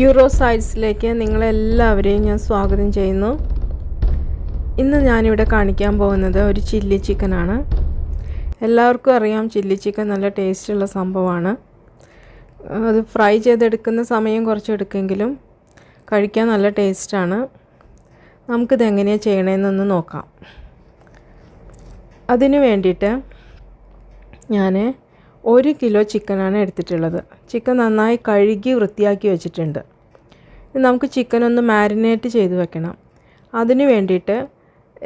Euro സൈഡ്സിലേക്ക് നിങ്ങളെല്ലാവരെയും ഞാൻ സ്വാഗതം ചെയ്യുന്നു. ഇന്ന് ഞാനിവിടെ കാണിക്കാൻ പോകുന്നത് ഒരു ചില്ലി ചിക്കനാണ്. എല്ലാവർക്കും അറിയാം ചില്ലി ചിക്കൻ നല്ല ടേസ്റ്റുള്ള സംഭവമാണ്. അത് ഫ്രൈ ചെയ്തെടുക്കുന്ന സമയം കുറച്ച് എടുക്കെങ്കിലും കഴിക്കാൻ നല്ല ടേസ്റ്റാണ്. നമുക്കിത് എങ്ങനെയാണ് ചെയ്യണമെന്നൊന്ന് നോക്കാം. അതിനു വേണ്ടിയിട്ട് ഞാൻ ഒരു കിലോ ചിക്കനാണ് എടുത്തിട്ടുള്ളത്. ചിക്കൻ നന്നായി കഴുകി വൃത്തിയാക്കി വെച്ചിട്ടുണ്ട്. നമുക്ക് ചിക്കൻ ഒന്ന് മാരിനേറ്റ് ചെയ്ത് വെക്കണം. അതിന് വേണ്ടിയിട്ട്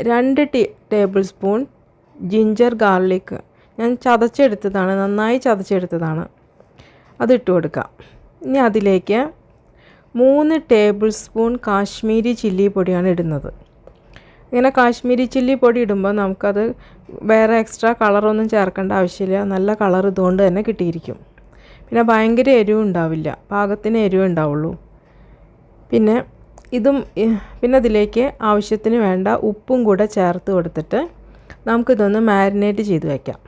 രണ്ട് tea table spoon ginger garlic. ഞാൻ ചതച്ചെടുത്തതാണ് നന്നായി ചതച്ചെടുത്തതാണ്. അതിട്ട് കൊടുക്കാം. ഇനി അതിലേക്ക് മൂന്ന് ടേബിൾ സ്പൂൺ കാശ്മീരി ചില്ലി പൊടിയാണ് ഇടുന്നത്. ഇങ്ങനെ കാശ്മീരി ചില്ലി പൊടി ഇടുമ്പോൾ നമുക്കത് വേറെ എക്സ്ട്രാ കളറൊന്നും ചേർക്കേണ്ട ആവശ്യമില്ല. നല്ല കളർ ഇതുകൊണ്ട് തന്നെ കിട്ടിയിരിക്കും. പിന്നെ ഭയങ്കര എരിവ് ഉണ്ടാവില്ല. പാകത്തിന് എരിവ് ഉണ്ടാവുള്ളൂ. പിന്നെ ഇതും പിന്നെ അതിലേക്ക് ആവശ്യത്തിന് വേണ്ട ഉപ്പും കൂടെ ചേർത്ത് കൊടുത്തിട്ട് നമുക്കിതൊന്ന് മാരിനേറ്റ് ചെയ്ത് വയ്ക്കാം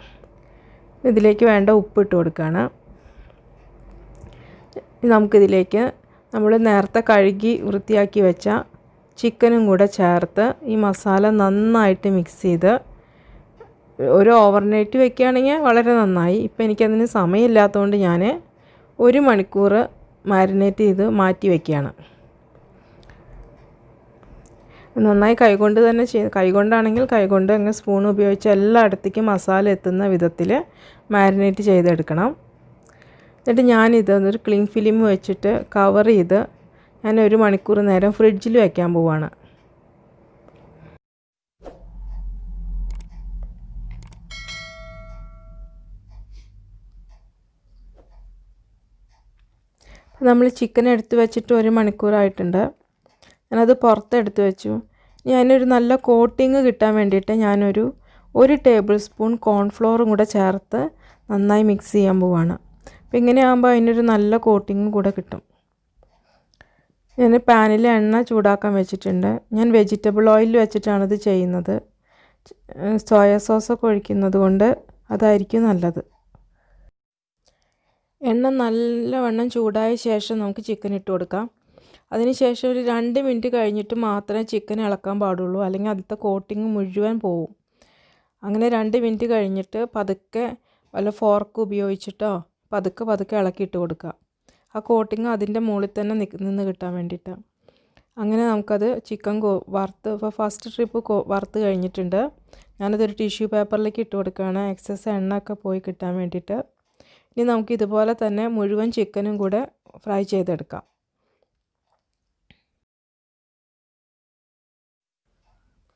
ഇതിലേക്ക് വേണ്ട ഉപ്പ് ഇട്ട് കൊടുക്കുകയാണ്. നമുക്കിതിലേക്ക് നമ്മൾ നേരത്തെ കഴുകി വൃത്തിയാക്കി വെച്ച ചിക്കനും കൂടെ ചേർത്ത് ഈ മസാല നന്നായിട്ട് മിക്സ് ചെയ്ത് ഒരു ഓവർനൈറ്റ് വെക്കുകയാണെങ്കിൽ വളരെ നന്നായി. ഇപ്പം എനിക്കതിന് സമയമില്ലാത്തതുകൊണ്ട് ഞാൻ ഒരു മണിക്കൂർ മാരിനേറ്റ് ചെയ്ത് മാറ്റി വയ്ക്കുകയാണ് നന്നായി കൈകൊണ്ട് തന്നെ ചെയ്ത് കൈകൊണ്ടാണെങ്കിൽ കൈകൊണ്ട് അങ്ങ് സ്പൂൺ ഉപയോഗിച്ച് എല്ലായിടത്തേക്കും മസാല എത്തുന്ന വിധത്തിൽ മാരിനേറ്റ് ചെയ്തെടുക്കണം. എന്നിട്ട് ഞാനിത് ഒരു ക്ലീൻ ഫിലിം വെച്ചിട്ട് കവർ ചെയ്ത് ഞാൻ ഒരു മണിക്കൂർ നേരം ഫ്രിഡ്ജിൽ വയ്ക്കാൻ പോവാണ്. നമ്മൾ ചിക്കൻ എടുത്തു വെച്ചിട്ട് ഒരു മണിക്കൂറായിട്ടുണ്ട്. ഞാനത് പുറത്തെടുത്ത് വെച്ചു. ഞാനൊരു നല്ല കോട്ടിങ് കിട്ടാൻ വേണ്ടിയിട്ട് ഞാനൊരു ഒരു ടേബിൾ സ്പൂൺ കോൺഫ്ലോറും കൂടെ ചേർത്ത് നന്നായി മിക്സ് ചെയ്യാൻ പോവാണ്. അപ്പോൾ ഇങ്ങനെയാകുമ്പോൾ അതിനൊരു നല്ല കോട്ടിങ്ങും കൂടെ കിട്ടും. ഞാൻ പാനിൽ എണ്ണ ചൂടാക്കാൻ വെച്ചിട്ടുണ്ട്. ഞാൻ വെജിറ്റബിൾ ഓയിൽ വെച്ചിട്ടാണ് ഇത് ചെയ്യുന്നത്. സോയ സോസൊക്കെ ഒഴിക്കുന്നത് കൊണ്ട് അതായിരിക്കും നല്ലത്. എണ്ണ നല്ലവണ്ണം ചൂടായ ശേഷം നമുക്ക് ചിക്കൻ ഇട്ട് കൊടുക്കാം. അതിനുശേഷം ഒരു രണ്ട് മിനിറ്റ് കഴിഞ്ഞിട്ട് മാത്രമേ ചിക്കൻ ഇളക്കാൻ പാടുള്ളൂ. അല്ലെങ്കിൽ അതിലത്തെ കോട്ടിങ് മുഴുവൻ പോവും. അങ്ങനെ രണ്ട് മിനിറ്റ് കഴിഞ്ഞിട്ട് പതുക്കെ വല്ല ഫോർക്ക് ഉപയോഗിച്ചിട്ടോ പതുക്കെ പതുക്കെ ഇളക്കിയിട്ട് കൊടുക്കുക ആ കോട്ടിങ് അതിന്റെ മുകളിൽ തന്നെ നിന്ന് കിട്ടാൻ വേണ്ടിയിട്ടാണ് അങ്ങനെ നമുക്കത് ചിക്കൻ കോ വറുത്ത് ഇപ്പോൾ ഫസ്റ്റ് ട്രിപ്പ് കോ വറുത്ത് കഴിഞ്ഞിട്ടുണ്ട്. ഞാനതൊരു ടിഷ്യൂ പേപ്പറിലേക്ക് ഇട്ട് കൊടുക്കുകയാണ്. എക്സസ് എണ്ണ ഒക്കെ പോയി കിട്ടാൻ വേണ്ടിയിട്ട്. ഇനി നമുക്ക് ഇതുപോലെ തന്നെ മുഴുവൻ ചിക്കനും കൂടെ ഫ്രൈ ചെയ്തെടുക്കാം.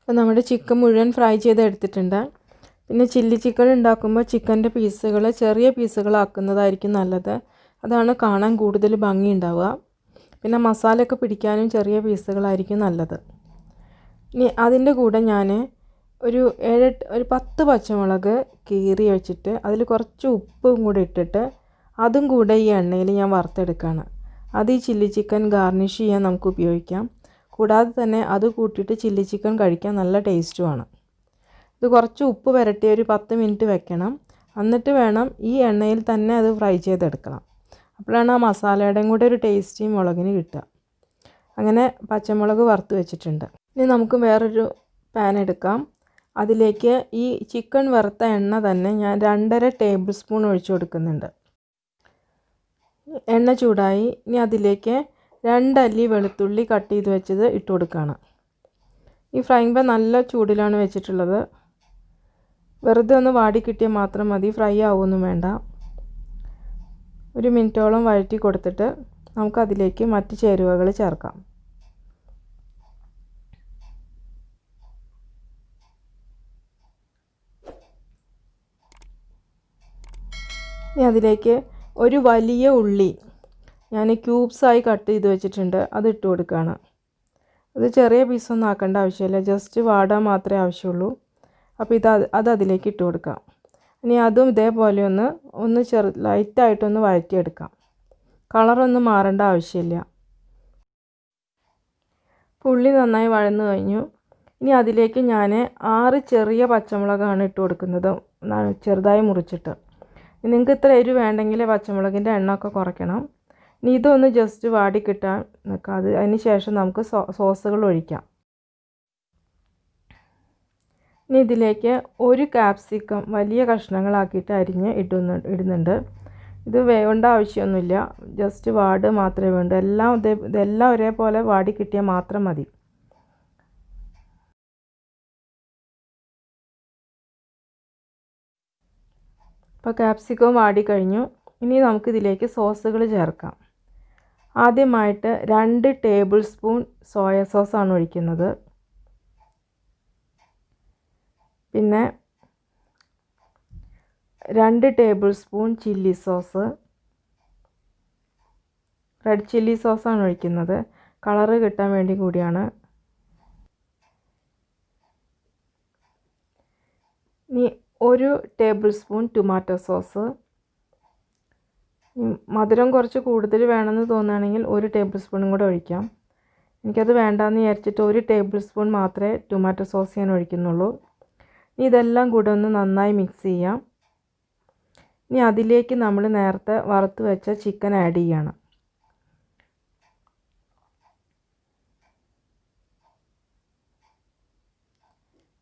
അപ്പോൾ നമ്മുടെ ചിക്കൻ മുഴുവൻ ഫ്രൈ ചെയ്തെടുത്തിട്ടുണ്ട്. പിന്നെ ചില്ലി ചിക്കൻ ഉണ്ടാക്കുമ്പോൾ ചിക്കന്റെ പീസുകൾ ചെറിയ പീസുകളാക്കുന്നതായിരിക്കും നല്ലത്. അതാണ് കാണാൻ കൂടുതൽ ഭംഗി ഉണ്ടാവുക. പിന്നെ മസാലയൊക്കെ പിടിക്കാനും ചെറിയ പീസുകളായിരിക്കും നല്ലത്. ഇനി അതിന്റെ കൂടെ ഞാൻ ഒരു ഏഴെട്ട് ഒരു പത്ത് പച്ചമുളക് കീറി വെച്ചിട്ട് അതിൽ കുറച്ച് ഉപ്പും കൂടി ഇട്ടിട്ട് അതും കൂടെ ഈ എണ്ണയിൽ ഞാൻ വറുത്തെടുക്കുകയാണ്. അത് ഈ ചില്ലി ചിക്കൻ ഗാർണിഷ് ചെയ്യാൻ നമുക്ക് ഉപയോഗിക്കാം. കൂടാതെ തന്നെ അത് കൂട്ടിയിട്ട് ചില്ലി ചിക്കൻ കഴിക്കാൻ നല്ല ടേസ്റ്റുമാണ് ഇത് കുറച്ച് ഉപ്പ് പുരട്ടി ഒരു പത്ത് മിനിറ്റ് വെക്കണം. എന്നിട്ട് വേണം ഈ എണ്ണയിൽ തന്നെ അത് ഫ്രൈ ചെയ്തെടുക്കണം. അപ്പോഴാണ് ആ മസാലയുടെയും കൂടെ ഒരു ടേസ്റ്റി മുളകിന് കിട്ടുക. അങ്ങനെ പച്ചമുളക് വറുത്ത് വെച്ചിട്ടുണ്ട്. ഇനി നമുക്ക് വേറൊരു പാൻ എടുക്കാം. അതിലേക്ക് ഈ ചിക്കൻ വറുത്ത എണ്ണ തന്നെ ഞാൻ രണ്ടര ടേബിൾ സ്പൂൺ ഒഴിച്ചു കൊടുക്കുന്നുണ്ട്. എണ്ണ ചൂടായി ഇനി അതിലേക്ക് രണ്ടല്ലി വെളുത്തുള്ളി കട്ട് ചെയ്ത് വെച്ചത് ഇട്ട് കൊടുക്കുകയാണ് ഈ ഫ്രൈങ് പാൻ നല്ല ചൂടിലാണ് വെച്ചിട്ടുള്ളത്. വെറുതെ ഒന്ന് വാടി കിട്ടിയാൽ മാത്രം മതി ഫ്രൈ ആവുമൊന്നും വേണ്ട. ഒരു മിനിറ്റോളം വഴറ്റി കൊടുത്തിട്ട് നമുക്കതിലേക്ക് മറ്റ് ചേരുവകൾ ചേർക്കാം. ഇനി അതിലേക്ക് ഒരു വലിയ ഉള്ളി ഞാൻ ക്യൂബ്സായി കട്ട് ചെയ്ത് വെച്ചിട്ടുണ്ട്. അത് ഇട്ട് കൊടുക്കുകയാണ്. അത് ചെറിയ പീസൊന്നും ആക്കേണ്ട ആവശ്യമില്ല. ജസ്റ്റ് വാടാൻ മാത്രമേ ആവശ്യമുള്ളൂ. അപ്പോൾ ഇത് അത് അതിലേക്ക് ഇട്ട് കൊടുക്കാം. ഇനി അതും ഇതേപോലെ ഒന്ന് ഒന്ന് ചെറു ലൈറ്റായിട്ടൊന്ന് വഴറ്റിയെടുക്കാം. കളറൊന്നും മാറേണ്ട ആവശ്യമില്ല. പുള്ളി നന്നായി വഴന്നു കഴിഞ്ഞു. ഇനി അതിലേക്ക് ഞാൻ ആറ് ചെറിയ പച്ചമുളകാണ് ഇട്ട് കൊടുക്കുന്നത്. ചെറുതായി മുറിച്ചിട്ട്. നിങ്ങൾക്ക് ഇത്ര എരിവ് വേണ്ടെങ്കിൽ പച്ചമുളകിന്റെ എണ്ണമൊക്കെ കുറയ്ക്കണം. ഇനി ഇതൊന്ന് ജസ്റ്റ് വാടി കിട്ടാൻ നിൽക്കാം അത് അതിന് ശേഷം നമുക്ക് സോസുകൾ ഒഴിക്കാം. ഇനി ഇതിലേക്ക് ഒരു കാപ്സിക്കം വലിയ കഷ്ണങ്ങളാക്കിയിട്ട് അരിഞ്ഞ് ഇടുന്നു ഇടുന്നുണ്ട്. ഇത് വേണ്ട ആവശ്യമൊന്നുമില്ല. ജസ്റ്റ് വാട് മാത്രമേ വേണ്ടൂ. എല്ലാം ഇതേ ഇതെല്ലാം ഒരേപോലെ വാടി കിട്ടിയാൽ മാത്രം മതി. ഇപ്പോൾ ക്യാപ്സിക്കം വാടിക്കഴിഞ്ഞു ഇനി നമുക്കിതിലേക്ക് സോസുകൾ ചേർക്കാം. ആദ്യമായിട്ട് രണ്ട് ടേബിൾ സ്പൂൺ സോയ സോസാണ് ഒഴിക്കുന്നത്. പിന്നെ രണ്ട് tablespoon chilli sauce red chilli സോസാണ് ഒഴിക്കുന്നത്. കളറ് കിട്ടാൻ വേണ്ടി കൂടിയാണ്. ഇനി ഒരു ടേബിൾ സ്പൂൺ ടൊമാറ്റോ സോസ് മധുരം കുറച്ച് കൂടുതൽ വേണമെന്ന് തോന്നുകയാണെങ്കിൽ ഒരു ടേബിൾ സ്പൂണും കൂടെ ഒഴിക്കാം. എനിക്കത് വേണ്ടാന്ന് വിചാരിച്ചിട്ട് ഒരു ടേബിൾ സ്പൂൺ മാത്രമേ ടൊമാറ്റോ സോസ് ഞാൻ ഒഴിക്കുന്നുള്ളൂ. ഇനി ഇതെല്ലാം കൂടെ ഒന്ന് നന്നായി മിക്സ് ചെയ്യാം. ഇനി അതിലേക്ക് നമ്മൾ നേരത്തെ വറുത്ത് വെച്ച ചിക്കൻ ആഡ് ചെയ്യണം.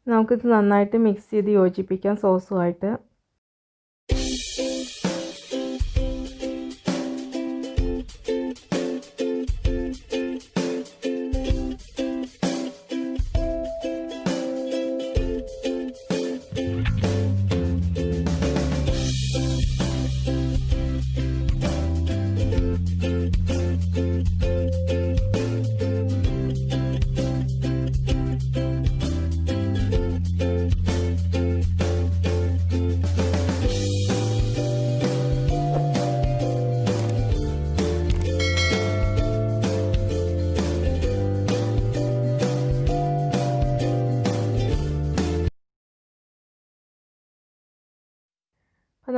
നമുക്കിത് നന്നായിട്ട് മിക്സ് ചെയ്ത് യോജിപ്പിക്കാം സോസുമായിട്ട്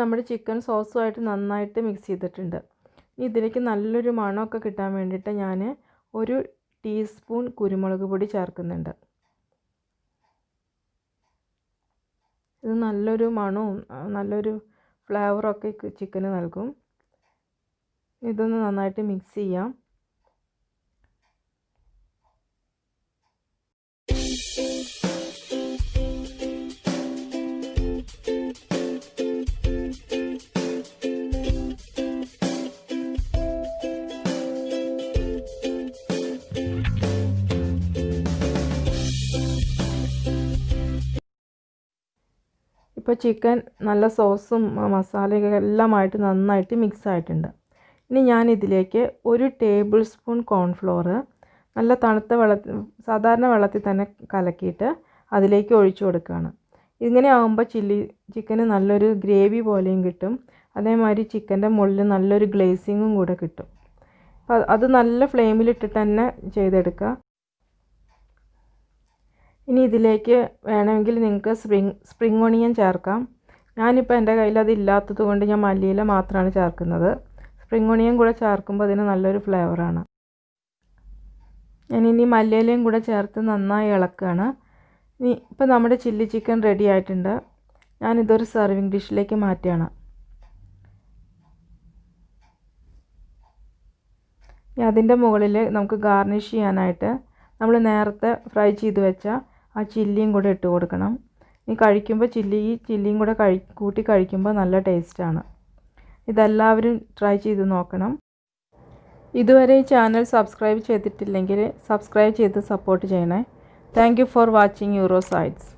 നമ്മുടെ ചിക്കൻ സോസുമായിട്ട് നന്നായിട്ട് മിക്സ് ചെയ്തിട്ടുണ്ട്. ഇനി ഇതിലേക്ക് നല്ലൊരു മണമൊക്കെ കിട്ടാൻ വേണ്ടിയിട്ട് ഞാൻ ഒരു ടീസ്പൂൺ കുരുമുളക് പൊടി ചേർക്കുന്നുണ്ട്. ഇത് നല്ലൊരു മണവും നല്ലൊരു ഫ്ലേവറൊക്കെ ചിക്കന് നൽകും. ഇതൊന്ന് നന്നായിട്ട് മിക്സ് ചെയ്യാം. ഇപ്പോൾ ചിക്കൻ നല്ല സോസും മസാലയൊക്കെ എല്ലാമായിട്ട് നന്നായിട്ട് മിക്സ് ആയിട്ടുണ്ട്. ഇനി ഞാൻ ഇതിലേക്ക് ഒരു ടേബിൾ സ്പൂൺ കോൺഫ്ലോർ നല്ല തണുത്ത വെള്ളത്തിൽ സാധാരണ വെള്ളത്തിൽ തന്നെ കലക്കിയിട്ട് അതിലേക്ക് ഒഴിച്ചു കൊടുക്കുകയാണ്. ഇങ്ങനെ ആകുമ്പോൾ ചില്ലി ചിക്കന് നല്ലൊരു ഗ്രേവി പോലെയും കിട്ടും. അതേമാതിരി ചിക്കന്റെ മുകളിൽ നല്ലൊരു ഗ്ലേസിങ്ങും കൂടെ കിട്ടും. അപ്പോൾ അത് നല്ല ഫ്ലെയിമിലിട്ടിട്ട് തന്നെ ചെയ്തെടുക്കുക. ഇനി ഇതിലേക്ക് വേണമെങ്കിൽ നിങ്ങൾക്ക് സ്പ്രിങ് സ്പ്രിങ് ഒണിയൻ ചേർക്കാം. ഞാനിപ്പോൾ എന്റെ കയ്യിൽ അത് ഇല്ലാത്തത് കൊണ്ട് ഞാൻ മല്ലിയില മാത്രമാണ് ചേർക്കുന്നത്. സ്പ്രിങ് ഒണിയൻ കൂടെ ചേർക്കുമ്പോൾ അതിന് നല്ലൊരു ഫ്ലേവറാണ് ഞാനിനി മല്ലിയിലയും കൂടെ ചേർത്ത് നന്നായി ഇളക്കുകയാണ്. ഇനി ഇപ്പോൾ നമ്മുടെ ചില്ലി ചിക്കൻ റെഡി ആയിട്ടുണ്ട്. ഞാനിതൊരു സെർവിങ് ഡിഷിലേക്ക് മാറ്റുകയാണ്. ഇനി അതിന്റെ മുകളിൽ നമുക്ക് ഗാർണിഷ് ചെയ്യാനായിട്ട് നമ്മൾ നേരത്തെ ഫ്രൈ ചെയ്ത് വെച്ച ആ ചില്ലിയും കൂടെ ഇട്ട് കൊടുക്കണം. ഈ കഴിക്കുമ്പോൾ ചില്ലി ഈ ചില്ലിയും കൂടെ കഴി കൂട്ടി കഴിക്കുമ്പോൾ നല്ല ടേസ്റ്റാണ്. ഇതെല്ലാവരും ട്രൈ ചെയ്ത് നോക്കണം. ഇതുവരെ ഈ ചാനൽ സബ്സ്ക്രൈബ് ചെയ്തിട്ടില്ലെങ്കിൽ സബ്സ്ക്രൈബ് ചെയ്ത് സപ്പോർട്ട് ചെയ്യണേ. താങ്ക് ഫോർ വാച്ചിങ് യൂറോ സൈഡ്സ്